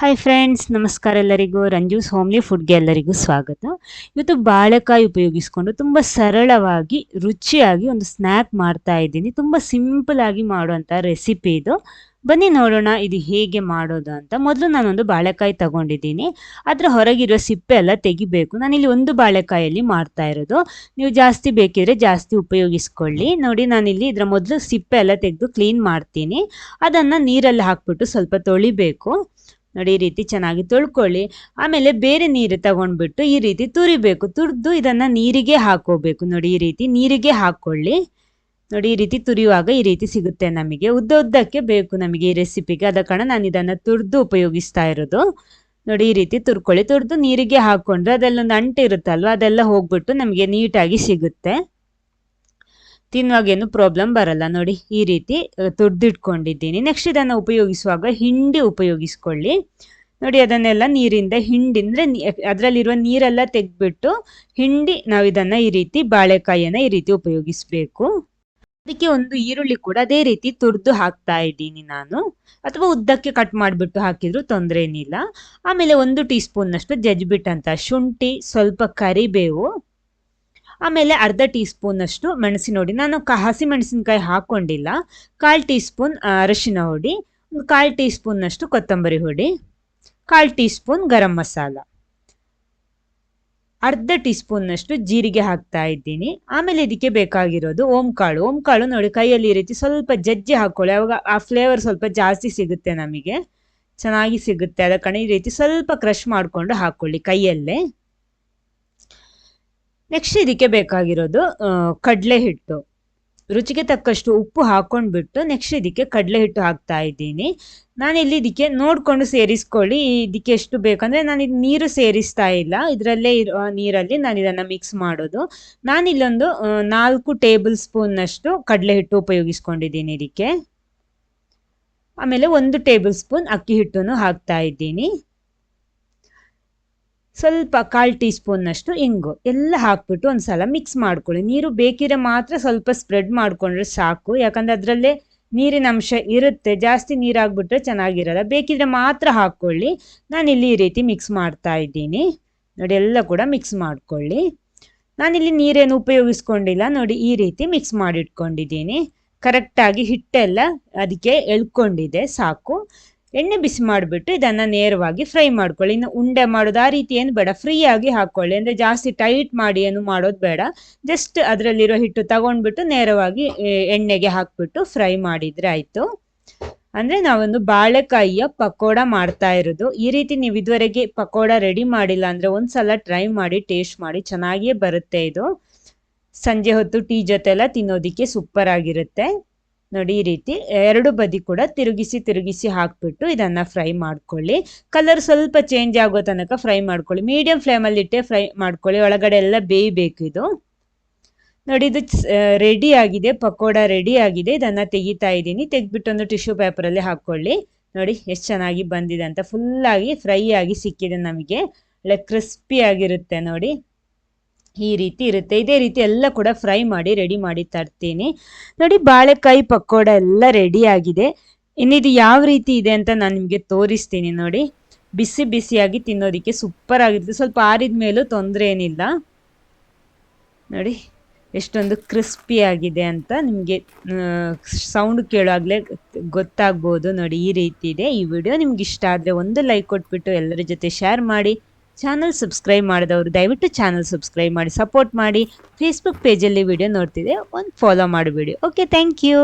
Hi friends ನಮಸ್ಕಾರ ಎಲ್ಲರಿಗೂ. ರಂಜೂಸ್ homely ಫುಡ್ಗೆ ಎಲ್ಲರಿಗೂ ಸ್ವಾಗತ. ಇವತ್ತು ಬಾಳೆಕಾಯಿ ಉಪಯೋಗಿಸ್ಕೊಂಡು ತುಂಬ ಸರಳವಾಗಿ, ರುಚಿಯಾಗಿ ಒಂದು ಸ್ನ್ಯಾಕ್ ಮಾಡ್ತಾ ಇದ್ದೀನಿ. ತುಂಬ ಸಿಂಪಲ್ ಆಗಿ ಮಾಡುವಂಥ ರೆಸಿಪಿ ಇದು. ಬನ್ನಿ ನೋಡೋಣ ಇದು ಹೇಗೆ ಮಾಡೋದು ಅಂತ. ಮೊದಲು ನಾನೊಂದು ಬಾಳೆಕಾಯಿ ತಗೊಂಡಿದ್ದೀನಿ. ಅದರ ಹೊರಗಿರೋ ಸಿಪ್ಪೆ ಎಲ್ಲ ತೆಗಿಬೇಕು. ನಾನಿಲ್ಲಿ ಒಂದು ಬಾಳೆಕಾಯಲ್ಲಿ ಮಾಡ್ತಾ ಇರೋದು. ನೀವು ಜಾಸ್ತಿ ಬೇಕಿದ್ರೆ ಜಾಸ್ತಿ ಉಪಯೋಗಿಸ್ಕೊಳ್ಳಿ. ನೋಡಿ, ನಾನಿಲ್ಲಿ ಇದರ ಮೊದಲು ಸಿಪ್ಪೆ ಎಲ್ಲ ತೆಗೆದು ಕ್ಲೀನ್ ಮಾಡ್ತೀನಿ. ಅದನ್ನು ನೀರಲ್ಲಿ ಹಾಕ್ಬಿಟ್ಟು ಸ್ವಲ್ಪ ತೊಳಿಬೇಕು. ನೋಡಿ, ಈ ರೀತಿ ಚೆನ್ನಾಗಿ ತೊಳ್ಕೊಳ್ಳಿ. ಆಮೇಲೆ ಬೇರೆ ನೀರು ತಗೊಂಡ್ಬಿಟ್ಟು ಈ ರೀತಿ ತುರಿಬೇಕು. ತುರಿದು ಇದನ್ನು ನೀರಿಗೆ ಹಾಕೋಬೇಕು. ನೋಡಿ, ಈ ರೀತಿ ನೀರಿಗೆ ಹಾಕೊಳ್ಳಿ. ನೋಡಿ, ಈ ರೀತಿ ತುರಿಯುವಾಗ ಈ ರೀತಿ ಸಿಗುತ್ತೆ ನಮಗೆ. ಉದ್ದ ಉದ್ದಕ್ಕೆ ಬೇಕು ನಮಗೆ ಈ ರೆಸಿಪಿಗೆ. ಅದ ಕಾರಣ ನಾನು ಇದನ್ನು ತುರಿದು ಉಪಯೋಗಿಸ್ತಾ ಇರೋದು. ನೋಡಿ, ಈ ರೀತಿ ತುರ್ಕೊಳ್ಳಿ. ತುರಿದು ನೀರಿಗೆ ಹಾಕೊಂಡ್ರೆ ಅದೆಲ್ಲೊಂದು ಅಂಟು ಇರುತ್ತಲ್ವ ಅದೆಲ್ಲ ಹೋಗ್ಬಿಟ್ಟು ನಮಗೆ ನೀಟಾಗಿ ಸಿಗುತ್ತೆ. ತಿನ್ನುವಾಗ ಏನು ಪ್ರಾಬ್ಲಮ್ ಬರಲ್ಲ. ನೋಡಿ, ಈ ರೀತಿ ತುಡ್ದಿಟ್ಕೊಂಡಿದ್ದೀನಿ. ನೆಕ್ಸ್ಟ್ ಇದನ್ನು ಉಪಯೋಗಿಸುವಾಗ ಹಿಂಡಿ ಉಪಯೋಗಿಸ್ಕೊಳ್ಳಿ. ನೋಡಿ, ಅದನ್ನೆಲ್ಲ ನೀರಿಂದ ಹಿಂಡಿ ಅಂದರೆ ಅದರಲ್ಲಿರುವ ನೀರೆಲ್ಲ ತೆಗೆದ್ಬಿಟ್ಟು ಹಿಂಡಿ ನಾವು ಇದನ್ನು ಈ ರೀತಿ ಬಾಳೆಕಾಯಿಯನ್ನು ಈ ರೀತಿ ಉಪಯೋಗಿಸಬೇಕು. ಅದಕ್ಕೆ ಒಂದು ಈರುಳ್ಳಿ ಕೂಡ ಅದೇ ರೀತಿ ತುರ್ದು ಹಾಕ್ತಾ ಇದ್ದೀನಿ ನಾನು. ಅಥವಾ ಉದ್ದಕ್ಕೆ ಕಟ್ ಮಾಡಿಬಿಟ್ಟು ಹಾಕಿದ್ರು ತೊಂದರೆ ಏನಿಲ್ಲ ಆಮೇಲೆ ಒಂದು ಟೀ ಸ್ಪೂನ್ನಷ್ಟು ಜಜ್ಬಿಟ್ ಅಂತ ಶುಂಠಿ, ಸ್ವಲ್ಪ ಕರಿಬೇವು ಆಮೇಲೆ ಅರ್ಧ ಟೀ ಸ್ಪೂನಷ್ಟು ಮೆಣಸಿನ ಹುಡಿ. ನಾನು ಕ ಹಸಿ ಮೆಣಸಿನಕಾಯಿ ಹಾಕ್ಕೊಂಡಿಲ್ಲ ಕಾಲು ಟೀ ಸ್ಪೂನ್ ಅರಶಿನ ಹುಡಿ. ಒಂದು ಕಾಲು ಟೀ ಸ್ಪೂನ್ನಷ್ಟು ಕೊತ್ತಂಬರಿ ಹುಡಿ. ಕಾಲು ಟೀ ಸ್ಪೂನ್ ಗರಂ ಮಸಾಲ. ಅರ್ಧ ಟೀ ಸ್ಪೂನ್ನಷ್ಟು ಜೀರಿಗೆ ಹಾಕ್ತಾ ಇದ್ದೀನಿ. ಆಮೇಲೆ ಇದಕ್ಕೆ ಬೇಕಾಗಿರೋದು ಓಂಕಾಳು. ಓಂಕಾಳು ನೋಡಿ, ಕೈಯಲ್ಲಿ ಈ ರೀತಿ ಸ್ವಲ್ಪ ಜಜ್ಜಿ ಹಾಕ್ಕೊಳ್ಳಿ ಅವಾಗ ಆ ಫ್ಲೇವರ್ ಸ್ವಲ್ಪ ಜಾಸ್ತಿ ಸಿಗುತ್ತೆ ನಮಗೆ. ಚೆನ್ನಾಗಿ ಸಿಗುತ್ತೆ. ಅದಕ್ಕೆ ಈ ರೀತಿ ಸ್ವಲ್ಪ ಕ್ರಷ್ ಮಾಡಿಕೊಂಡು ಹಾಕ್ಕೊಳ್ಳಿ ಕೈಯಲ್ಲೇ. ನೆಕ್ಸ್ಟ್ ಇದಕ್ಕೆ ಬೇಕಾಗಿರೋದು ಕಡಲೆ ಹಿಟ್ಟು. ರುಚಿಗೆ ತಕ್ಕಷ್ಟು ಉಪ್ಪು ಹಾಕೊಂಡ್ಬಿಟ್ಟು ನೆಕ್ಸ್ಟ್ ಇದಕ್ಕೆ ಕಡಲೆ ಹಿಟ್ಟು ಹಾಕ್ತಾ ಇದ್ದೀನಿ. ಇಲ್ಲಿ ಇದಕ್ಕೆ ನೋಡಿಕೊಂಡು ಸೇರಿಸ್ಕೊಳ್ಳಿ, ಇದಕ್ಕೆ ಎಷ್ಟು ಬೇಕಂದರೆ ನಾನು ಇದು ನೀರು ಸೇರಿಸ್ತಾ ಇಲ್ಲ. ಇದರಲ್ಲೇ ಇರೋ ನೀರಲ್ಲಿ ನಾನು ಇದನ್ನು ಮಿಕ್ಸ್ ಮಾಡೋದು. ನಾನಿಲ್ಲೊಂದು ನಾಲ್ಕು ಟೇಬಲ್ ಸ್ಪೂನ್ನಷ್ಟು ಕಡಲೆ ಹಿಟ್ಟು ಉಪಯೋಗಿಸ್ಕೊಂಡಿದ್ದೀನಿ ಇದಕ್ಕೆ. ಆಮೇಲೆ ಒಂದು ಟೇಬಲ್ ಸ್ಪೂನ್ ಅಕ್ಕಿ ಹಿಟ್ಟನ್ನು ಹಾಕ್ತಾ ಇದ್ದೀನಿ. ಸ್ವಲ್ಪ ಕಾಲು ಟೀ ಸ್ಪೂನ್ನಷ್ಟು ಇಂಗು ಎಲ್ಲ ಹಾಕ್ಬಿಟ್ಟು ಒಂದು ಸಲ ಮಿಕ್ಸ್ ಮಾಡ್ಕೊಳ್ಳಿ. ನೀರು ಬೇಕಿದ್ರೆ ಮಾತ್ರ ಸ್ವಲ್ಪ ಸ್ಪ್ರೆಡ್ ಮಾಡಿಕೊಂಡ್ರೆ ಸಾಕು. ಯಾಕಂದರೆ ಅದರಲ್ಲೇ ನೀರಿನ ಅಂಶ ಇರುತ್ತೆ. ಜಾಸ್ತಿ ನೀರಾಗ್ಬಿಟ್ರೆ ಚೆನ್ನಾಗಿರಲ್ಲ. ಬೇಕಿದ್ರೆ ಮಾತ್ರ ಹಾಕ್ಕೊಳ್ಳಿ. ನಾನಿಲ್ಲಿ ಈ ರೀತಿ ಮಿಕ್ಸ್ ಮಾಡ್ತಾ ಇದ್ದೀನಿ. ನೋಡಿ, ಎಲ್ಲ ಕೂಡ ಮಿಕ್ಸ್ ಮಾಡ್ಕೊಳ್ಳಿ. ನಾನಿಲ್ಲಿ ನೀರೇನು ಉಪಯೋಗಿಸ್ಕೊಂಡಿಲ್ಲ. ನೋಡಿ, ಈ ರೀತಿ ಮಿಕ್ಸ್ ಮಾಡಿಟ್ಕೊಂಡಿದ್ದೀನಿ. ಕರೆಕ್ಟಾಗಿ ಹಿಟ್ಟೆಲ್ಲ ಅದಕ್ಕೆ ಎಳ್ಕೊಂಡಿದೆ. ಸಾಕು. ಎಣ್ಣೆ ಬಿಸಿ ಮಾಡಿಬಿಟ್ಟು ಇದನ್ನು ನೇರವಾಗಿ ಫ್ರೈ ಮಾಡ್ಕೊಳ್ಳಿ. ಇನ್ನು ಉಂಡೆ ಮಾಡೋದು, ಆ ರೀತಿ ಏನು ಬೇಡ ಫ್ರೀಯಾಗಿ ಹಾಕ್ಕೊಳ್ಳಿ ಅಂದರೆ ಜಾಸ್ತಿ ಟೈಟ್ ಮಾಡಿ ಏನು ಮಾಡೋದು ಬೇಡ. ಜಸ್ಟ್ ಅದರಲ್ಲಿರೋ ಹಿಟ್ಟು ತಗೊಂಡ್ಬಿಟ್ಟು ನೇರವಾಗಿ ಎಣ್ಣೆಗೆ ಹಾಕ್ಬಿಟ್ಟು ಫ್ರೈ ಮಾಡಿದರೆ ಆಯಿತು. ಅಂದರೆ ನಾವೊಂದು ಬಾಳೆಕಾಯಿಯ ಪಕೋಡ ಮಾಡ್ತಾ ಇರೋದು. ಈ ರೀತಿ ನೀವು ಇದುವರೆಗೆ ಪಕೋಡ ರೆಡಿ ಮಾಡಿಲ್ಲ ಅಂದರೆ ಒಂದು ಸಲ ಟ್ರೈ ಮಾಡಿ ಟೇಸ್ಟ್ ಮಾಡಿ, ಚೆನ್ನಾಗಿಯೇ ಬರುತ್ತೆ ಇದು. ಸಂಜೆ ಹೊತ್ತು ಟೀ ಜೊತೆ ಎಲ್ಲ ತಿನ್ನೋದಕ್ಕೆ ಸೂಪರ್ ಆಗಿರುತ್ತೆ. ನೋಡಿ ಈ ರೀತಿ ಎರಡು ಬದಿ ಕೂಡ ತಿರುಗಿಸಿ ತಿರುಗಿಸಿ ಹಾಕ್ಬಿಟ್ಟು ಇದನ್ನು ಫ್ರೈ ಮಾಡ್ಕೊಳ್ಳಿ. ಕಲರ್ ಸ್ವಲ್ಪ ಚೇಂಜ್ ಆಗೋ ತನಕ ಫ್ರೈ ಮಾಡ್ಕೊಳ್ಳಿ. ಮೀಡಿಯಂ ಫ್ಲೇಮಲ್ಲಿ ಇಟ್ಟೆ ಫ್ರೈ ಮಾಡ್ಕೊಳ್ಳಿ. ಒಳಗಡೆ ಎಲ್ಲ ಬೇಯಬೇಕು ಇದು. ನೋಡಿ ಇದು ರೆಡಿ ಆಗಿದೆ. ಪಕೋಡ ರೆಡಿ ಆಗಿದೆ. ಇದನ್ನು ತೆಗಿತಾ ಇದ್ದೀನಿ. ತೆಗೆದ್ಬಿಟ್ಟು ಒಂದು ಟಿಶ್ಯೂ ಪೇಪರಲ್ಲಿ ಹಾಕ್ಕೊಳ್ಳಿ. ನೋಡಿ ಎಷ್ಟು ಚೆನ್ನಾಗಿ ಬಂದಿದೆ ಅಂತ. ಫುಲ್ಲಾಗಿ ಫ್ರೈ ಆಗಿ ಸಿಕ್ಕಿದೆ ನಮಗೆ. ಒಳ್ಳೆ ಕ್ರಿಸ್ಪಿ ಆಗಿರುತ್ತೆ ನೋಡಿ. ಈ ರೀತಿ ಇರುತ್ತೆ. ಇದೇ ರೀತಿ ಎಲ್ಲ ಕೂಡ ಫ್ರೈ ಮಾಡಿ ರೆಡಿ ಮಾಡಿ ತರ್ತೀನಿ. ನೋಡಿ ಬಾಳೆಕಾಯಿ ಪಕೋಡ ಎಲ್ಲ ರೆಡಿ ಆಗಿದೆ. ಇನ್ನಿದು ಯಾವ ರೀತಿ ಇದೆ ಅಂತ ನಾನು ನಿಮಗೆ ತೋರಿಸ್ತೀನಿ ನೋಡಿ. ಬಿಸಿ ಬಿಸಿಯಾಗಿ ತಿನ್ನೋದಕ್ಕೆ ಸೂಪರ್ ಆಗಿರುತ್ತೆ. ಸ್ವಲ್ಪ ಆರಿದ ಮೇಲೂ ತೊಂದರೆ ಏನಿಲ್ಲ. ನೋಡಿ ಎಷ್ಟೊಂದು ಕ್ರಿಸ್ಪಿ ಆಗಿದೆ ಅಂತ ನಿಮಗೆ ಸೌಂಡ್ ಕೇಳುವಾಗಲೇ ಗೊತ್ತಾಗ್ಬೋದು ನೋಡಿ ಈ ರೀತಿ ಇದೆ. ಈ ವಿಡಿಯೋ ನಿಮ್ಗೆ ಇಷ್ಟ ಆದರೆ ಒಂದು ಲೈಕ್ ಕೊಟ್ಬಿಟ್ಟು ಎಲ್ಲರ ಜೊತೆ ಶೇರ್ ಮಾಡಿ. ಚಾನಲ್ ಸಬ್ಸ್ಕ್ರೈಬ್ ಮಾಡಿದವರು ದಯವಿಟ್ಟು ಚಾನಲ್ ಸಬ್ಸ್ಕ್ರೈಬ್ ಮಾಡಿ, ಸಪೋರ್ಟ್ ಮಾಡಿ. ಫೇಸ್ಬುಕ್ ಪೇಜಲ್ಲಿ ವಿಡಿಯೋ ನೋಡ್ತಿದೆ ಒಂದು ಫಾಲೋ ಮಾಡಿಬಿಡಿ ಓಕೆ ಥ್ಯಾಂಕ್ ಯು